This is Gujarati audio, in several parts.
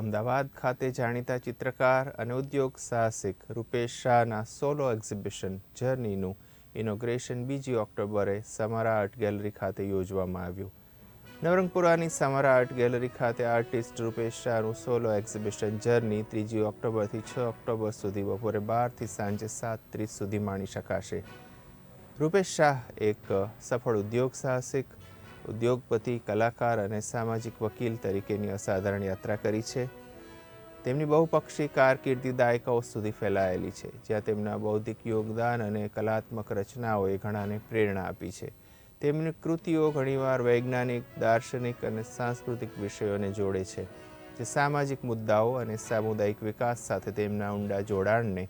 અમદાવાદ ખાતે જાણીતા ચિત્રકાર અને ઉદ્યોગ સાહસિક રૂપેશ શાહના સોલો એક્ઝિબિશન જર્નીનું ઇનોગ્રેશન બીજી ઓક્ટોબરે સમારા આર્ટ ગેલેરી ખાતે યોજવામાં આવ્યું. નવરંગપુરાની સમારા આર્ટ ગેલેરી ખાતે આર્ટિસ્ટ રૂપેશ શાહનું સોલો એક્ઝિબિશન જર્ની ત્રીજી ઓક્ટોબરથી છ ઓક્ટોબર સુધી બપોરે બારથી સાંજે સાત ત્રીસ સુધી માણી શકાશે. રૂપેશ શાહ એક સફળ ઉદ્યોગ સાહસિક ઉદ્યોગપતિ, કલાકાર અને સામાજિક વકીલ તરીકેની અસાધારણ યાત્રા કરી છે. તેમની બહુપક્ષી કારકિર્દી દાયકાઓ સુધી ફેલાયેલી છે, જ્યાં તેમના બૌદ્ધિક યોગદાન અને કલાત્મક રચનાઓએ ઘણાને પ્રેરણા આપી છે. તેમની કૃતિઓ ઘણીવાર વૈજ્ઞાનિક, દાર્શનિક અને સાંસ્કૃતિક વિષયોને જોડે છે, જે સામાજિક મુદ્દાઓ અને સામુદાયિક વિકાસ સાથે તેમના ઊંડા જોડાણને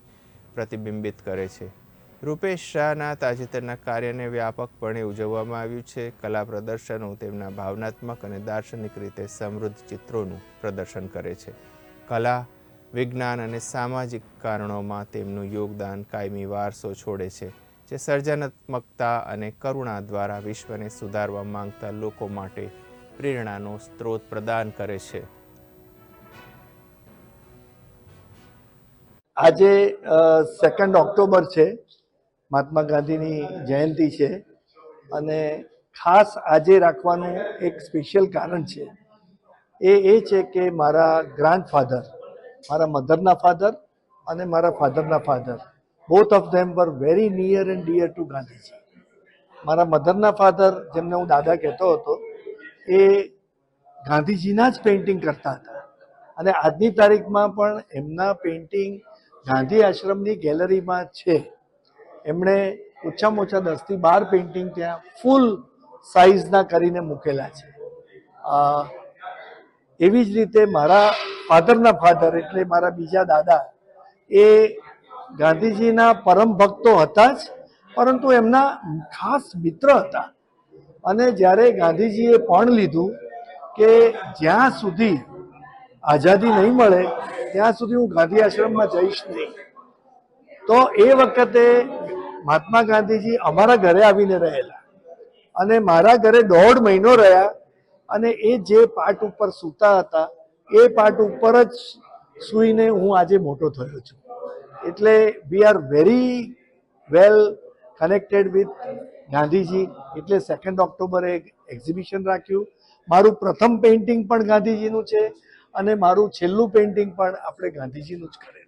પ્રતિબિંબિત કરે છે. રૂપેશ શાહના તાજેતરના કાર્યને વ્યાપકપણે ઉજવવામાં આવ્યું છે. કલા પ્રદર્શનો તેમના ભાવનાત્મક અને દાર્શનિક રીતે સમૃદ્ધ ચિત્રોનું પ્રદર્શન કરે છે. કલા, વિજ્ઞાન અને સામાજિક કારણોમાં તેમનું યોગદાન કાયમી વારસો છોડે છે, જે સર્જનાત્મકતા અને કરુણા દ્વારા વિશ્વને સુધારવા માંગતા લોકો માટે પ્રેરણાનો સ્ત્રોત પ્રદાન કરે છે. આજે સેકન્ડ ઓક્ટોબર છે. મહાત્મા ગાંધીની જયંતિ છે. અને ખાસ આજે રાખવાનું એક સ્પેશિયલ કારણ છે. એ એ છે કે મારા ગ્રાન્ડફાધર મારા મધરના ફાધર અને મારા ફાધરના father both of them were very near and dear to Gandhiji. મારા મધરના ફાધર જેમને હું દાદા કહેતો હતો, એ ગાંધીજીના જ પેઇન્ટિંગ કરતા હતા. અને આજની તારીખમાં પણ એમના પેઇન્ટિંગ ગાંધી આશ્રમની ગેલેરીમાં છે. એમણે ઓછામાં ઓછા દસથી બાર પેઇન્ટિંગ ત્યાં ફૂલ સાઇઝના કરીને મૂકેલા છે. એવી જ રીતે મારા ફાધરના ફાધર એટલે મારા બીજા દાદા એ ગાંધીજીના પરમ ભક્તો હતા જ, પરંતુ એમના ખાસ મિત્ર હતા. અને જ્યારે ગાંધીજીએ પણ લીધું કે જ્યાં સુધી આઝાદી નહીં મળે, ત્યાં સુધી હું ગાંધી આશ્રમમાં જઈશ નહીં. તો એ વખતે મહાત્મા ગાંધીજી અમારા ઘરે આવીને રહેલા. અને મારા ઘરે દોઢ મહિનો રહ્યા અને એ જે પાટ ઉપર સૂતા હતા, એ પાટ ઉપર જ સૂઈને હું આજે મોટો થયો છું. એટલે we are very well connected with Gandhiji. એટલે સેકન્ડ ઓક્ટોબરે એક એક્ઝિબિશન રાખ્યું. મારું પ્રથમ પેઇન્ટિંગ પણ ગાંધીજીનું છે અને મારું છેલ્લું પેઇન્ટિંગ પણ આપણે ગાંધીજીનું જ કરેલું